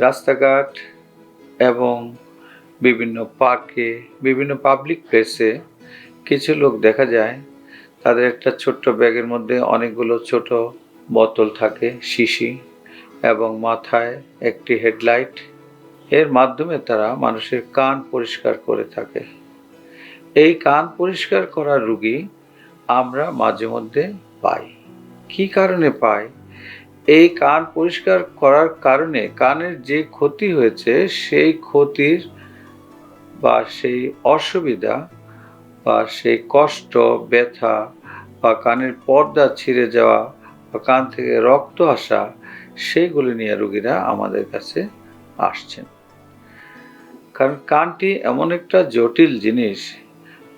রাস্তাঘাট এবং বিভিন্ন পার্কে, বিভিন্ন পাবলিক প্লেসে কিছু লোক দেখা যায়। তাদের একটা ছোট্ট ব্যাগের মধ্যে অনেকগুলো ছোট বোতল থাকে, শিশি এবং মাথায় একটি হেডলাইট। এর মাধ্যমে তারা মানুষের কান পরিষ্কার করে থাকে। এই কান পরিষ্কার করা রুগী আমরা মাঝে মধ্যে পাই। কি কারণে পাই? এই কান পরিষ্কার করার কারণে কানের যে ক্ষতি হয়েছে, সেই ক্ষতির বা সেই অসুবিধা বা সেই কষ্ট, ব্যথা বা কানের পর্দা ছিঁড়ে যাওয়া বা কান থেকে রক্ত আসা সেইগুলি নিয়ে রোগীরা আমাদের কাছে আসছেন। কারণ কানটি এমন একটা জটিল জিনিস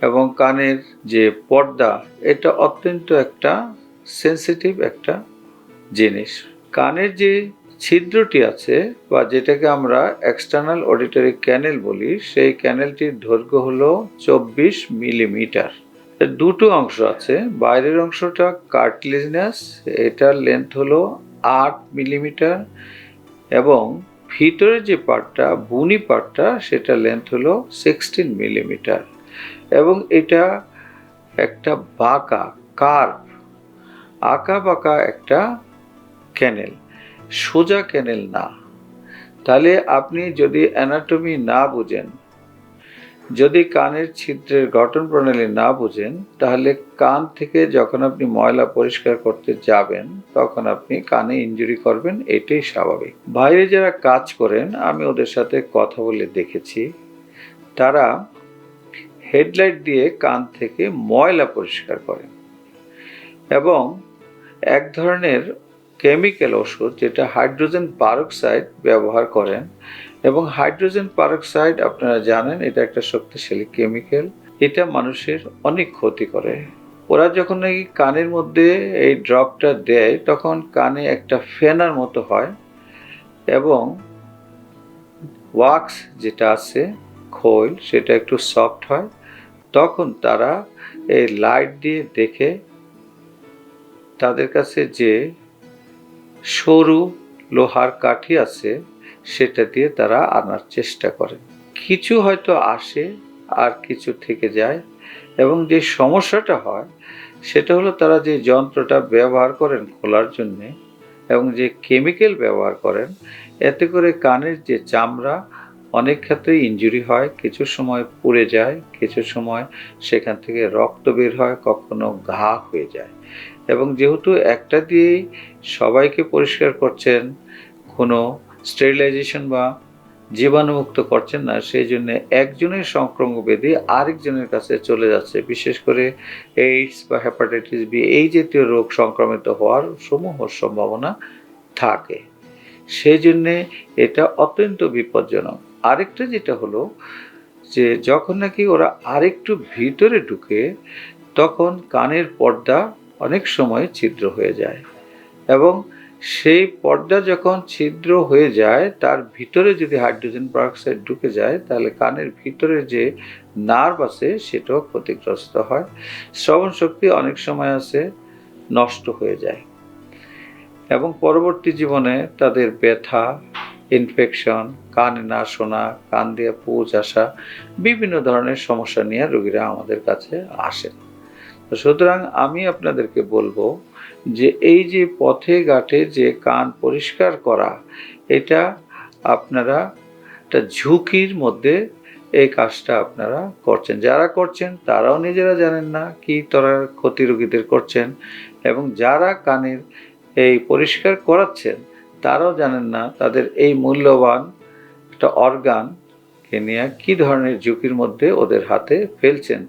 এবং কানের যে পর্দা, এটা অত্যন্ত একটা সেন্সিটিভ একটা জিনিস। কানের যে ছিদ্রটি আছে বা যেটাকে আমরা এক্সটার্নাল অডিটরি ক্যানেল বলি, সেই ক্যানেলটির দৈর্ঘ্য হলো চব্বিশ মিলিমিটার। দুটো অংশ আছে। বাইরের অংশটা কার্টিলেজনাস এটার লেন্থ হলো আট মিলিমিটার এবং ভিতরে যে পার্টটা, বুনি পার্টটা সেটা লেন্থ হলো সিক্সটিন মিলিমিটার। এবং এটা একটা বাঁকা কার্ভ আঁকা বাঁকা একটা ক্যানেল, সোজা ক্যানেল না। তাহলে আপনি যদি অ্যানাটমি না বুঝেন, যদি কানের ছিদ্রের গঠন প্রণালী না বুঝেন, তাহলে কান থেকে যখন আপনি ময়লা পরিষ্কার করতে যাবেন, তখন আপনি কানে ইনজুরি করবেন, এটাই স্বাভাবিক। বাইরে যারা কাজ করেন, আমি ওদের সাথে কথা বলে দেখেছি, তারা হেডলাইট দিয়ে কান থেকে ময়লা পরিষ্কার করেন এবং এক ধরনের কেমিক্যাল ওষুধ যেটা হাইড্রোজেন পারক্সাইড ব্যবহার করেন এবং হাইড্রোজেন পারক্সাইড আপনারা জানেন এটা একটা শক্তিশালী কেমিক্যাল এটা মানুষের অনেক ক্ষতি করে। ওরা যখন নাকি কানের মধ্যে এই ড্রপটা দেয়, তখন কানে একটা ফেনার মতো হয় এবং ওয়াক্স যেটা আছে, খোল, সেটা একটু সফট হয়, তখন তারা এই লাইট দিয়ে দেখে তাদের কাছে যে সরু লোহার কাঠি আছে, সেটা দিয়ে তারা আনার চেষ্টা করে। কিছু হয়তো আসে আর কিছু থেকে যায় এবং যে সমস্যাটা হয়, সেটা হলো তারা যে যন্ত্রটা ব্যবহার করেন খোলার জন্যে এবং যে কেমিক্যাল ব্যবহার করেন, এতে করে কানের যে চামড়া অনেক ক্ষেত্রে ইনজুরি হয়, কিছু সময় পুড়ে যায়, কিছু সময় সেখান থেকে রক্ত বের হয়, কখনো ঘা হয়ে যায়। এবং যেহেতু একটা দিয়েই সবাইকে পরিষ্কার করছেন, কোনো স্টেরিলাইজেশন বা জীবাণুমুক্ত করছেন না, সেই জন্য একজনের সংক্রমক ব্যাধি আরেকজনের কাছে চলে যাচ্ছে। বিশেষ করে এইডস বা হেপাটাইটিস বি এই জাতীয় রোগ সংক্রমিত হওয়ার সমূহ সম্ভাবনা থাকে। সেই জন্যে এটা অত্যন্ত বিপজ্জনক। আরেকটা যেটা হলো যে, যখন নাকি ওরা আরেকটু ভিতরে ঢুকে, তখন কানের পর্দা অনেক সময় ছিদ্র হয়ে যায়। এবং সেই পর্দা যখন ছিদ্র হয়ে যায়, তার ভিতরে যদি হাইড্রোজেন পারক্সাইড ঢুকে যায়, তাহলে কানের ভিতরে যে নার্ভ আছে, সেটাও ক্ষতিগ্রস্ত হয়। শ্রবণ শক্তি অনেক সময় আছে, নষ্ট হয়ে যায়। এবং পরবর্তী জীবনে তাদের ব্যথা ইনফেকশন কানে না শোনা, কান দিয়ে পুজ আসা, বিভিন্ন ধরনের সমস্যা নিয়ে রোগীরা আমাদের কাছে আসেন সুতরাং আমি আপনাদেরকে বলব যে এই যে পথে ঘাটে যে কান পরিষ্কার করা, এটা আপনারা একটা ঝুঁকির মধ্যে এই কাজটা আপনারা করছেন। যারা করছেন, তারাও নিজেরা জানেন না কি তারা ক্ষতি রোগীদের করছেন এবং যারা কানের এই পরিষ্কার করাচ্ছেন, তারাও জানেন না তাদের এই মূল্যবান একটা অর্গান কে নিয়ে কী ধরনের ঝুঁকির মধ্যে ওদের হাতে ফেলছেন?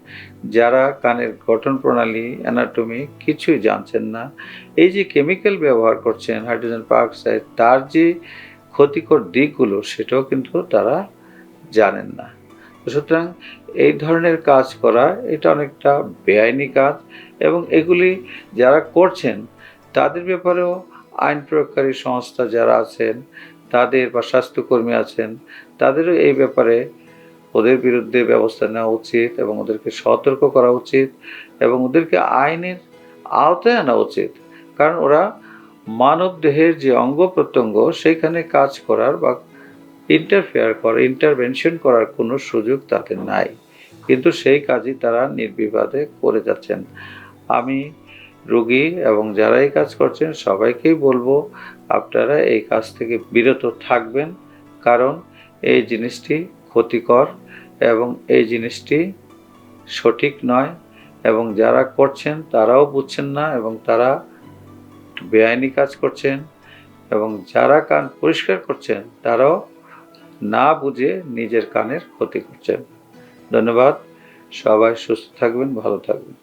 যারা কানের গঠন প্রণালী অ্যানাটমি কিছুই জানছেন না। এই যে কেমিক্যাল ব্যবহার করছেন হাইড্রোজেন পারক্সাইড তার যে ক্ষতিকর দিকগুলো, সেটাও কিন্তু তারা জানেন না। সুতরাং এই ধরনের কাজ করা, এটা অনেকটা বেআইনি কাজ এবং এগুলি যারা করছেন, তাদের ব্যাপারেও আইন প্রয়োগকারী সংস্থা যারা আছেন তাদের বা স্বাস্থ্যকর্মী আছেন, তাদেরও এই ব্যাপারে ওদের বিরুদ্ধে ব্যবস্থা নেওয়া উচিত এবং ওদেরকে সতর্ক করা উচিত এবং ওদেরকে আইনের আওতায় আনা উচিত। কারণ ওরা মানব দেহের যে অঙ্গ প্রত্যঙ্গ, সেইখানে কাজ করার বা ইন্টারফেয়ার করা ইন্টারভেনশন করার কোনো সুযোগ তাদের নাই। কিন্তু সেই কাজই তারা নির্বিবাদে করে যাচ্ছেন। আমি রুগী এবং যারা এই কাজ করছেন, সবাইকেই বলব আপনারা এই কাজ থেকে বিরত থাকবেন। কারণ এই জিনিসটি ক্ষতিকর এবং এই জিনিসটি সঠিক নয় এবং যারা করছেন তারাও বুঝছেন না এবং তারা বেআইনি কাজ করছেন এবং যারা কান পরিষ্কার করছেন তারাও না বুঝে নিজের কানের ক্ষতি করছেন। ধন্যবাদ। সবাই সুস্থ থাকবেন, ভালো থাকবেন।